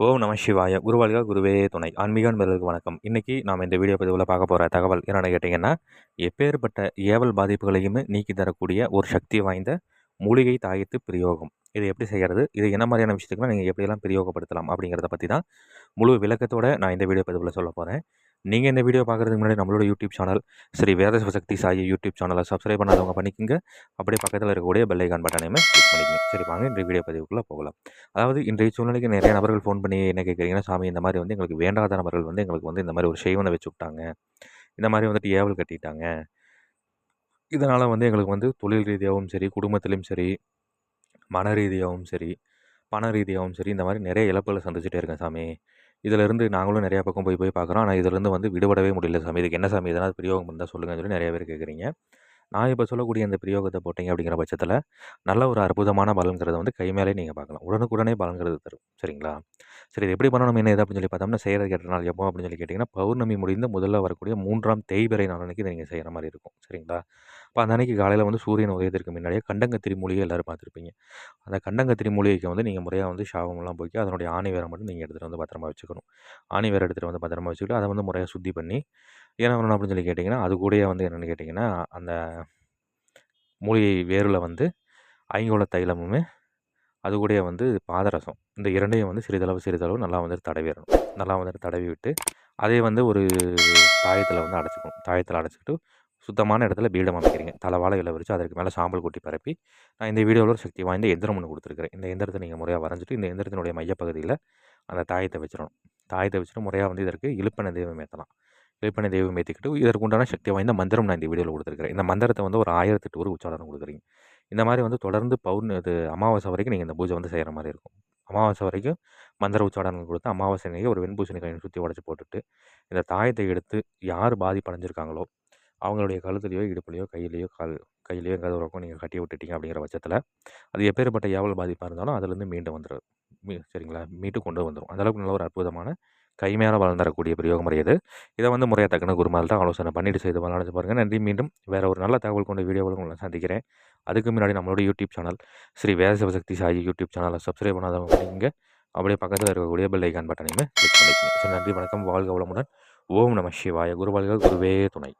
ஓம் நம சிவாய. குருவாளிகா குருவே துணை. ஆன்மீக நண்பர்களுக்கு வணக்கம். இன்றைக்கி நாம் இந்த வீடியோ பதிவில் பார்க்க போகிற தகவல் என்னென்னு கேட்டிங்கன்னா எப்பேற்பட்ட ஏவல் பாதிப்புகளையுமே நீக்கி தரக்கூடிய ஒரு சக்தி வாய்ந்த மூலிகை தாயத்து பிரயோகம். இது எப்படி செய்கிறது இது என்ன மாதிரியான விஷயத்துக்குலாம் நீங்கள் எப்படியெல்லாம் பிரயோகப்படுத்தலாம் அப்படிங்கிறத பற்றி தான் முழு விளக்கத்தோடு நான் இந்த வீடியோ பதிவில் சொல்ல போகிறேன் நீங்கள் இந்த வீடியோ பார்க்குறதுக்கு முன்னாடி நம்மளோட YouTube channel Shri Veda Sivasakthi Sai YouTube சேனலை சப்ஸ்கிரைப் பண்ணாதவங்க பண்ணிக்கோங்க. அப்படியே பக்கத்தில் இருக்கக்கூடிய பெல்லைக்கான் பட்டனையுமே கிளிக் பண்ணிக்கோங்க. சரி வாங்க இன்றைய வீடியோ பதிவுக்குள்ளே போகலாம். அதாவது இன்றைய சூழ்நிலைக்கு நிறைய நபர்கள் ஃபோன் பண்ணி என்ன கேட்குறீங்கன்னா சாமி இந்த மாதிரி வந்து எங்களுக்கு வேண்டாத நபர்கள் வந்து எங்களுக்கு வந்து இந்த மாதிரி ஒரு செய்வனை வச்சு விட்டாங்க. இந்த மாதிரி வந்துட்டு ஏவல் கட்டிட்டாங்க. இதனால் வந்து எங்களுக்கு வந்து தொழில் ரீதியாகவும் சரி குடும்பத்திலையும் சரி மன ரீதியாகவும் சரி பண ரீதியாகவும் சரி இந்த மாதிரி நிறைய இழப்புகளை சந்திச்சுட்டே இருக்கேன் சாமி. இதிலேருந்து நாங்களும் நிறையா பக்கம் போய் போய் பார்க்குறோம் ஆனால் இதிலேருந்து வந்து விடுபடவே முடியல சாமி. இதுக்கு என்ன சாமி? எதனால் பிரயோகம் இருந்தால் சொல்லுங்கன்னு சொல்லி நிறைய பேர் கேட்குறீங்க நான் இப்போ சொல்லக்கூடிய அந்த பிரயோகத்தை போட்டிங்க அப்படிங்கிற பட்சத்தில் நல்ல ஒரு அற்புதமான பலன்கிறத வந்து கை மேலே நீங்கள் பார்க்கலாம் உடனுக்குடனே பலன்கிறது தரும். சரிங்களா? சரி இது எப்படி பண்ணணும்? என்ன எது அப்படின்னு சொல்லி பார்த்தோம்னா செய்கிறது கேட்ட நாள் எப்போ அப்படின்னு சொல்லி கேட்டிங்கன்னா பௌர்ணமி முடிந்து முதல்ல வரக்கூடிய மூன்றாம் தேய்பிறை நாள் அன்றைக்கி நீங்கள் செய்கிற மாதிரி இருக்கும். சரிங்களா? இப்போ அந்த அன்றைக்கி காலையில் வந்து சூரியன் உதயத்திற்கு முன்னாடியே கண்டங்கத்திரி மூலிகை எல்லோரும் பார்த்துருப்பீங்க. அந்த கண்டங்கத்திரி மூலிகைக்கு வந்து நீங்கள் முறையாக வந்து சாவமெல்லாம் போய்க்கு அதனுடைய ஆணி வேரை மட்டும் நீங்கள் எடுத்துகிட்டு வந்து பத்திரமா வச்சுக்கணும். ஆணி வேரை எடுத்துகிட்டு வந்து பத்திரமா வச்சுக்கிட்டு அதை வந்து முறையாக சுத்தி பண்ணி ஏன்னா பண்ணணும் அப்படின்னு சொல்லி கேட்டிங்கன்னா அது கூடயே வந்து என்னென்னு கேட்டிங்கன்னா அந்த மூலிகை வேரில் வந்து ஐங்கோல தைலமுமே அது கூடயே வந்து பாதரசம் இந்த இரண்டையும் வந்து சிறிதளவு சிறிதளவு நல்லா வந்துட்டு தடவிடணும் நல்லா வந்துட்டு தடவி விட்டு அதே வந்து ஒரு தாயத்தில் வந்து அடைச்சிக்கணும். தாயத்தில் அடைச்சிக்கிட்டு சுத்தமான இடத்துல பீடம் அமைக்கிறீங்க. தலைவாழை இலை வரிச்சு அதற்கு மேலே சாம்பல் கொட்டி பரப்பி நான் இந்த வீடியோவில் ஒரு சக்தி வாய்ந்த எந்திரம் ஒன்று கொடுத்துருக்கிறேன். இந்த எந்திரத்தை நீங்கள் முறையாக வரைஞ்சிட்டு இந்த எந்திரத்தினுடைய மையப்பகுதியில் அந்த தாயத்தை வச்சிடணும். தாயத்தை வச்சுட்டு முறையாக வந்து இதற்கு இழுப்பனை தெய்வம் ஏற்றலாம் இழுப்பனை தெய்வம் ஏற்றிக்கிட்டு இதற்கு உண்டான சக்தி வாய்ந்த மந்திரம் நான் இந்த வீடியோவில் கொடுத்துருக்கிறேன். இந்த மந்திரத்தை வந்து ஒரு ஆயிரத்தெட்டு ஒரு உச்சாரணம் கொடுக்குறீங்க. இந்த மாதிரி வந்து தொடர்ந்து பௌர்ண இது அமாவாசை வரைக்கும் நீங்கள் இந்த பூஜை வந்து செய்கிற மாதிரி இருக்கும். அமாவாசை வரைக்கும் மந்திர உச்சாடனங்கள் கொடுத்து அமாவாசை அன்றைக்கி ஒரு வெண்பூசணிக்காய் சுற்றி உடச்சி போட்டுட்டு இந்த தாயத்தை எடுத்து யார் பாதிப்படைஞ்சிருக்காங்களோ அவங்களுடைய கழுத்துலையோ இடுப்புலையோ கையிலையோ கால் கையிலையோ எங்கேயாவது ஒரு பக்கம் நீங்கள் கட்டி விட்டுட்டீங்க அப்படிங்கிற பட்சத்தில் அது எப்பேற்பட்ட ஏவல் பாதிப்பாக இருந்தாலும் அதுலேருந்து மீண்டு வந்துடும் மீ சரிங்களா? மீட்டு கொண்டு வந்துடும் அந்தளவுக்கு நல்ல ஒரு அற்புதமான கைமையால் வளர்ந்துடக்கூடிய பிரயோக முறை இது. இதை வந்து முறையாக தக்கன குருமால் ஆலோசனை பண்ணிட்டு செய்து வளர்ந்து பாருங்கள் நன்றி. மீண்டும் வேறு ஒரு நல்ல தகவல் கொண்ட வீடியோவில் உங்களை சந்திக்கிறேன். அதுக்கு முன்னாடி நம்மளோட YouTube channel Shri Vedasivasakthi Sai YouTube சேனலை சப்ஸ்கிரைப் பண்ணாதவங்க பண்ணிங்க அப்படியே பக்கத்தில் இருக்கக்கூடிய பெல் ஐக்கான் பட்டனையுமே கிளிக் பண்ணிக்கோங்க. சரி நன்றி. வணக்கம். வாழ்க வளமுடன். ஓம் நம சிவாய. குருவாழ்க. குருவே துணை.